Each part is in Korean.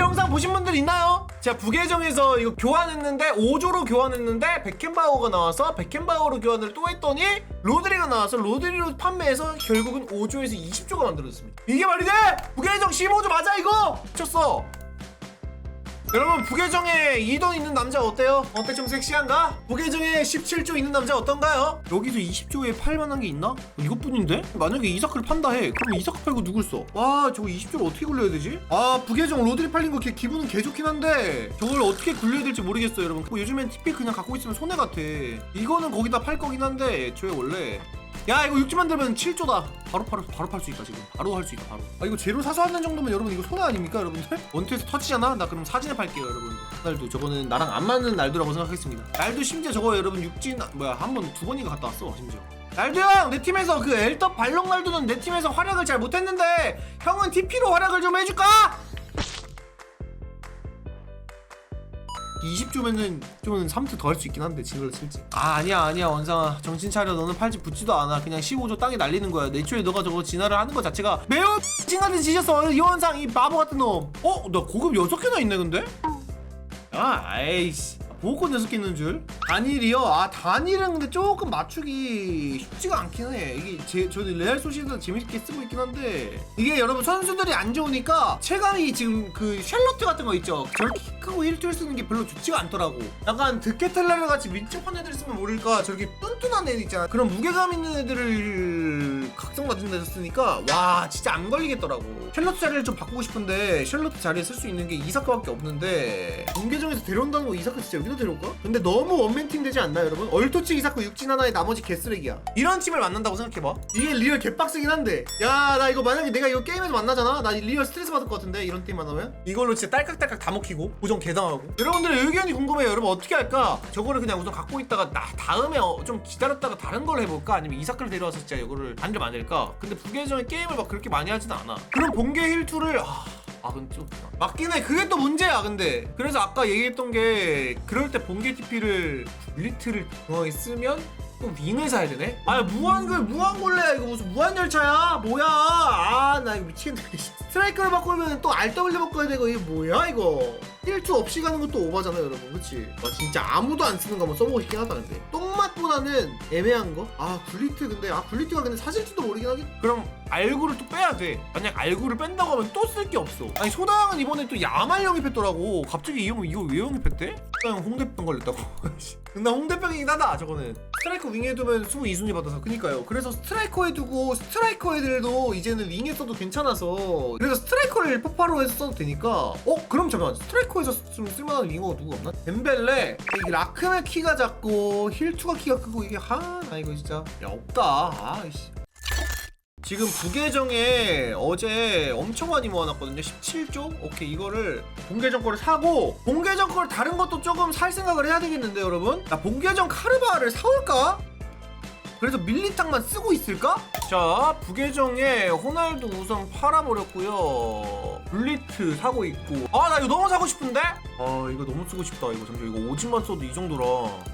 영상 보신 분들 있나요? 제가 부계정에서 이거 교환했는데 5조로 교환했는데 백켄바우가 나와서 백켄바우로 교환을 또 했더니 로드리가 나와서 로드리로 판매해서 결국은 5조에서 20조가 만들어졌습니다. 이게 말이 돼? 부계정 15조 맞아 이거? 미쳤어. 여러분 부계정에 2돈 있는 남자 어때요? 어때 좀 섹시한가? 부계정에 17조 있는 남자 어떤가요? 여기서 20조에 팔만한 게 있나? 이것뿐인데? 만약에 이사크를 판다 해 그럼 이사크 팔고 누굴 써? 와 저거 20조를 어떻게 굴려야 되지? 아 부계정 로드리 팔린 거 기- 기분은 개 좋긴 한데 저걸 어떻게 굴려야 될지 모르겠어요 여러분 뭐 요즘엔 TP 그냥 갖고 있으면 손해 같아 이거는 거기다 팔 거긴 한데 애초에 원래 야 이거 6주 만들면 7조다. 바로 바로 바로 팔 수 있다 지금. 바로 할 수 있다 바로. 아 이거 재료 사서 하는 정도면 여러분 이거 손해 아닙니까 여러분들? 원투에서 터치잖아? 나 그럼 사진에 팔게요 여러분. 날도 저거는 나랑 안 맞는 날도라고 생각했습니다. 날도 심지어 저거 여러분 육진 뭐야 한 번 두 번인가 갔다 왔어 심지어. 날도 형! 내 팀에서 그 엘더 발롱 날도는 내 팀에서 활약을 잘 못했는데 형은 TP로 활약을 좀 해줄까? 20조면은 좀 3트 더 할 수 있긴 한데 진걸로 칠지. 아 아니야 아니야 원상아. 정신 차려. 너는 팔찌 붙지도 않아. 그냥 15조 땅에 날리는 거야. 내초에 너가 저거 진화를 하는 거 자체가 매우 찡하듯 지졌어. 이 원상 이 바보 같은 놈. 어? 나 고급 6개나 있네 근데? 아 아이씨. 보호권 6개 있는 줄? 단일이요? 아 단일은 근데 조금 맞추기 쉽지가 않긴 해. 이게 제, 저는 레알 소시에도 재밌게 쓰고 있긴 한데. 이게 여러분 선수들이 안 좋으니까 최강이 지금 그 샬롯트 같은 거 있죠? 저렇게 키 크고 힐줄 쓰는 게 별로 좋지가 않더라고. 약간 드케텔레르 같이 민첩한 애들 쓰면 모를까 저렇게 뚠뚠한 애들 있잖아. 그런 무게감 있는 애들을 각성 낮은 데서 쓰니까 와 진짜 안 걸리겠더라고. 샬롯트 자리를 좀 바꾸고 싶은데 샬롯트 자리에 쓸 수 있는 게 이사카밖에 없는데 공개정에서 데려온다는 거 이사카 진짜 여기다 데려올까? 근데 너무 원맨 팀 되지 않나 여러분? 얼토치 이사카 육진 하나에 나머지 개쓰레기야 이런 팀을 만난다고 생각해봐 이게 리얼 개빡세긴 한데 야 나 이거 만약에 내가 이거 게임에서 만나잖아 나 리얼 스트레스 받을 것 같은데 이런 팀 만나면 이걸로 진짜 딸깍딸깍 다 먹히고 고정 개당하고 여러분들의 의견이 궁금해요 여러분 어떻게 할까? 저거를 그냥 우선 갖고 있다가 나 다음에 어, 좀 기다렸다가 다른 걸 해볼까? 아니면 이사카를 데려와서 진짜 이거를 반를 만들까? 근데 부계정에 게임을 막 그렇게 많이 하진 않아 그럼 본계 힐투를 아... 아 근데 좀 맞긴 해. 그게 또 문제야 근데. 그래서 아까 얘기했던 게 그럴 때 본계 TP를 블리트를 중앙에 쓰면 또 윙을 사야 되네? 아 무한글 무한골레야. 이거 무슨 무한열차야? 뭐야? 아 나 이거 미치겠네. 스트라이커를 바꾸면 또 RW 바꿔야 되고 이게 뭐야 이거? 1투 없이 가는 것도 오바잖아 여러분. 그치? 와 진짜 아무도 안 쓰는 거 한번 써보고 싶긴 하다 근데. 똥 맛보다는 애매한 거? 아 굴리트 근데 아 굴리트가 근데 사실지도 모르긴 하겠 그럼 알구를 또 빼야 돼 만약 알구를 뺀다고 하면 또 쓸 게 없어 아니 소다양은 이번에 또 야말 영입했더라고 갑자기 이형 이거 왜 영입했대? 소다양 홍대병 걸렸다고. 근데 홍대병이긴 하다. 저거는. 스트라이커 윙에 두면 22순위 받아서. 그니까요. 그래서 스트라이커에 두고 스트라이커 애들도 이제는 윙에 써도 괜찮아서. 그래서 스트라이커를 폭파로 해서 써도 되니까. 어? 그럼 잠깐만. 스트라이커에서 좀 쓸만한 윙어가 누구 없나? 덴벨레. 이게 라크의 키가 작고 힐투가 키가 크고 이게 하나 이거 진짜 야 없다. 아이씨 지금 부계정에 어제 엄청 많이 모아놨거든요 17조? 오케이 이거를 본계정 거를 사고 본계정 거를 다른 것도 조금 살 생각을 해야 되겠는데 여러분? 나 본계정 카르바를 사올까? 그래서 밀리탕만 쓰고 있을까? 자 부계정에 호날두 우선 팔아버렸고요 블리트 사고 있고 아 나 이거 너무 사고 싶은데? 아 이거 너무 쓰고 싶다 이거 잠시 이거 오진만 써도 이 정도라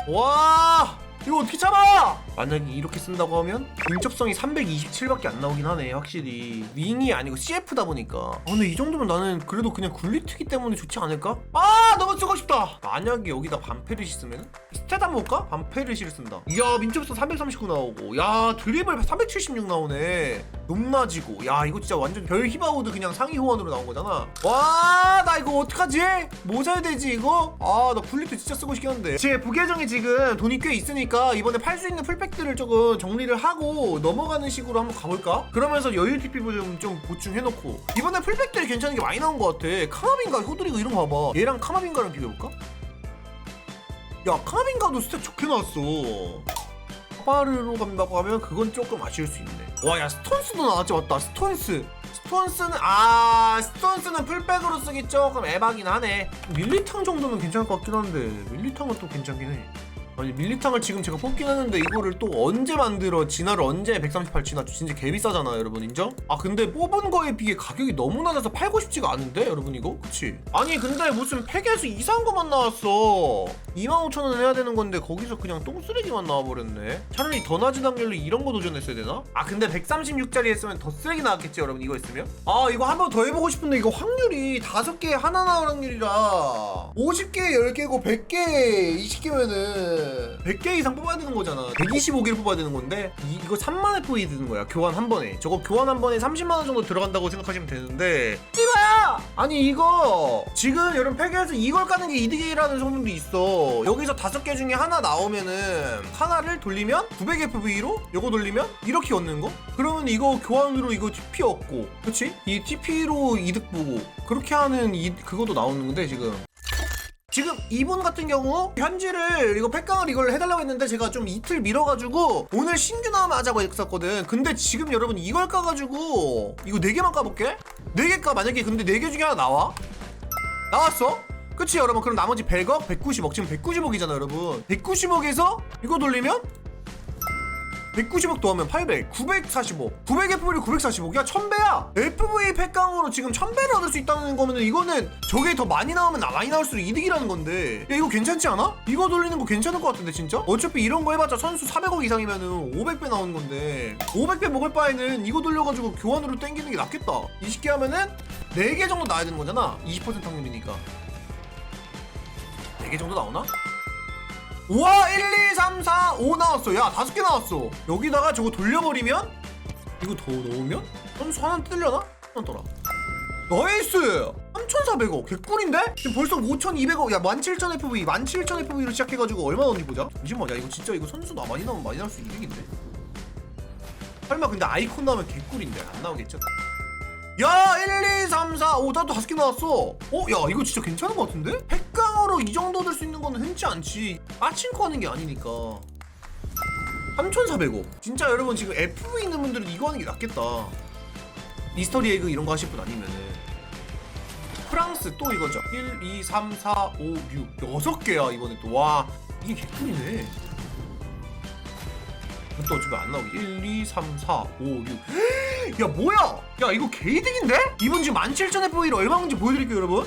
와 이거 어떻게 참아? 만약에 이렇게 쓴다고 하면 근접성이 327밖에 안 나오긴 하네 확실히. 윙이 아니고 CF다 보니까. 아, 근데 이 정도면 나는 그래도 그냥 굴리트기 때문에 좋지 않을까? 아 너무 쓰고 싶다! 만약에 여기다 반페르시 쓰면? 스테다 볼까? 반페르시를 쓴다. 이야 민첩성 339 나오고. 야 드리블 376 나오네 높낮이고 야 이거 진짜 완전 별 히바우드 그냥 상위 호환으로 나온 거잖아 와 나 이거 어떡하지? 뭐 사야 되지 이거? 아나 굴리트 진짜 쓰고 싶긴 한데 제 부계정에 지금 돈이 꽤 있으니까 이번에 팔 수 있는 풀팩들을 조금 정리를 하고 넘어가는 식으로 한번 가볼까? 그러면서 여유 TP를 좀, 좀 보충해놓고 이번에 풀팩들이 괜찮은 게 많이 나온 것 같아 카마빈가 호드리고 이런 거 봐봐 얘랑 카마빈가랑 비교해볼까? 야 카마빈가도 스탯 좋게 나왔어 파르로 간다고 하면 그건 조금 아쉬울 수 있네. 와 야 스톤스도 나왔지 맞다. 스톤스. 스톤스는 아 스톤스는 풀백으로 쓰기 조금 에바긴 하네. 밀리탕 정도면 괜찮을 것 같긴 한데 밀리탕은 또 괜찮긴 해 아니 밀리탕을 지금 제가 뽑긴 했는데 이거를 또 언제 만들어 진화를 언제 138 진화 진짜 개비싸잖아 여러분 인정? 아 근데 뽑은 거에 비해 가격이 너무 낮아서 팔고 싶지가 않은데 여러분 이거? 그치? 아니 근데 무슨 팩에서 이상한 것만 나왔어 25,000원 해야 되는 건데 거기서 그냥 똥쓰레기만 나와버렸네 차라리 더 낮은 확률로 이런 거 도전했어야 되나? 아 근데 136짜리 했으면 더 쓰레기 나왔겠지 여러분 이거 있으면? 아 이거 한 번 더 해보고 싶은데 이거 확률이 5개에 하나 나올 확률이라 50개 10개고 100개 20개면은 100개 이상 뽑아야 되는 거잖아 125개를 뽑아야 되는 건데 이, 이거 3만 FE 드는 거야 교환 한 번에 저거 교환 한 번에 30만 원 정도 들어간다고 생각하시면 되는데 이거야! 아니 이거 지금 여러분 팩에서 이걸 까는 게 이득이라는 소문도 있어 여기서 다섯 개 중에 하나 나오면은 하나를 돌리면 900 FV로 요거 돌리면 이렇게 얻는 거? 그러면 이거 교환으로 이거 TP 얻고 그치? 이 TP로 이득 보고 그렇게 하는 이 그것도 나오는 건데 지금 지금 이분 같은 경우 현지를 이거 팩강을 이걸 해달라고 했는데 제가 좀 이틀 미뤄가지고 오늘 신규 나오면 하자고 했었거든. 근데 지금 여러분 이걸 까가지고 이거 4개만 까볼게. 4개 까. 만약에 근데 4개 중에 하나 나와? 나왔어? 그치 여러분? 그럼 나머지 100억? 190억. 지금 190억이잖아 여러분. 190억에서 이거 돌리면 190억 더하면 800, 945, 900 FV를 945, 야 1000배야! FV 팩강으로 지금 1000배를 얻을 수 있다는 거면은 이거는 저게 더 많이 나오면 나 많이 나올수록 이득이라는 건데 야 이거 괜찮지 않아? 이거 돌리는 거 괜찮을 것 같은데 진짜? 어차피 이런 거 해봤자 선수 400억 이상이면은 500배 나오는 건데 500배 먹을 바에는 이거 돌려가지고 교환으로 땡기는 게 낫겠다 20개 하면은 4개 정도 나와야 되는 거잖아 20% 확률이니까 4개 정도 나오나? 우와 1, 2, 3, 4, 5 나왔어. 야 다섯 개 나왔어. 여기다가 저거 돌려버리면? 이거 더 넣으면? 선수 하나 뜰려나? 하나 떠라 나이스! 3,400억. 개꿀인데? 지금 벌써 5,200억. 야 17,000 FV 17,000 FV로 시작해가지고 얼마 나온지 보자. 잠시만 야 이거 진짜 이거 선수 나 많이 나오면 많이 나올 수 이득인데. 설마 근데 아이콘 나오면 개꿀인데? 안 나오겠죠? 야 1, 2, 3, 4, 5 나도 다섯 개 나왔어. 어? 야 이거 진짜 괜찮은 것 같은데? 팩 강으로 이 정도 얻을 수 있는 거는 흔치 않지. 빠친코 하는 게 아니니까. 3,400억 진짜 여러분 지금 FV 있는 분들은 이거 하는 게 낫겠다. 미스터리 에그 이런 거 하실 분 아니면은. 프랑스 또 이거죠. 1, 2, 3, 4, 5, 6 6개야 이번에 또 와 이게 개꿀이네. 또 어차피 안 나오게. 1, 2, 3, 4, 5, 6 야 뭐야? 야 이거 개이득인데? 이번 지금 17,000 FV를 얼마인지 보여드릴게요 여러분.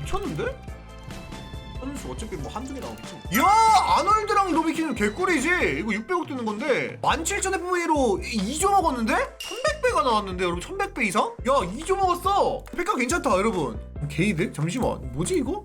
미쳤는데? 선수 어차피 뭐 한두 개 나오겠지 야 아놀드랑 로비키는 개꿀이지 이거 600억 뜨는 건데 17,000 FV로 2조 먹었는데? 1100배가 나왔는데 여러분 1100배 이상? 야 2조 먹었어 백가 괜찮다 여러분 게이득? 잠시만 뭐지 이거?